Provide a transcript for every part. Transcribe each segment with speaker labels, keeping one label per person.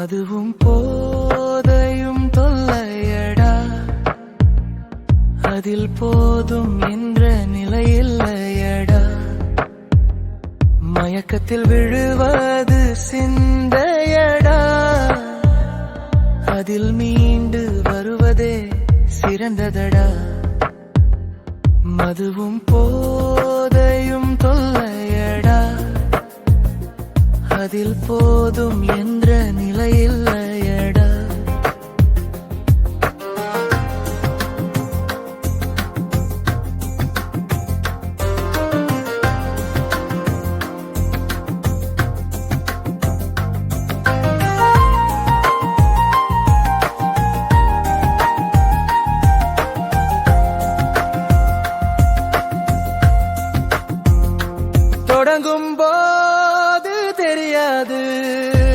Speaker 1: அதுவும் போதையும் தொல்லையடா. அதில் போதும் என்ற நிலையில்லையடா. மயக்கத்தில் விழுவது சிந்தையடா. அதில் மீண்டு வருவதே சிறந்ததடா. மதுவும் போதையும் தொல்லை அதில் போதும் என்ற
Speaker 2: நிலையில் deryadır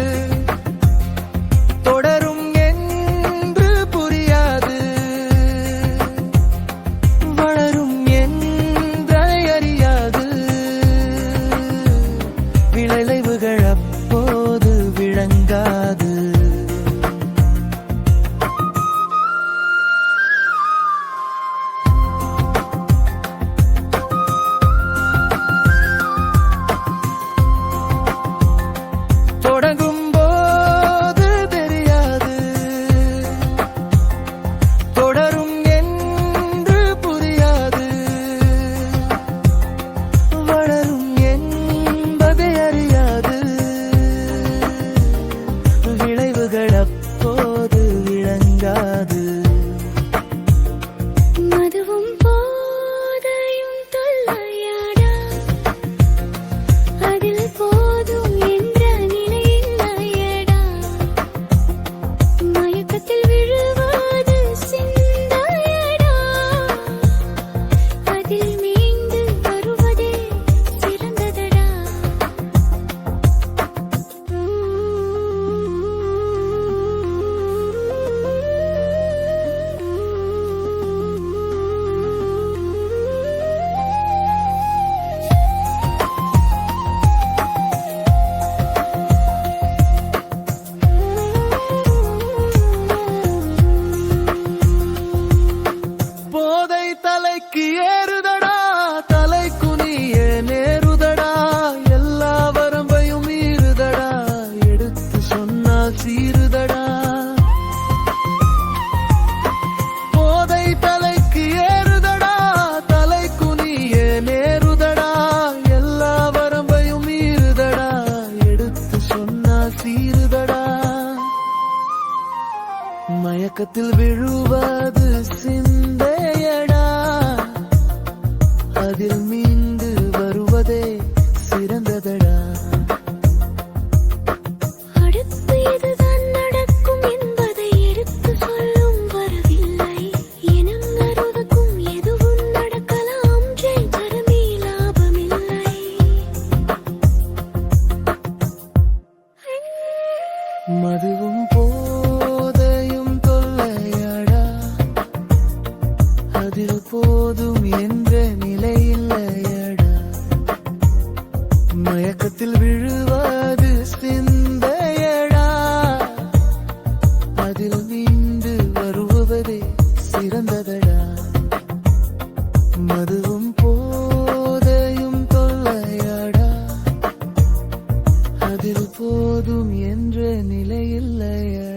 Speaker 2: உறக்கத்தில் விழுவது
Speaker 1: சிந்தை. உறக்கத்தில் விழுவது சிந்தையடா. அதில் நீண்டு வருவதே சிறந்ததடா. மதுவும் போதையும் தொல்லையடா. அதில் போதும் என்ற நிலையில்லையடா.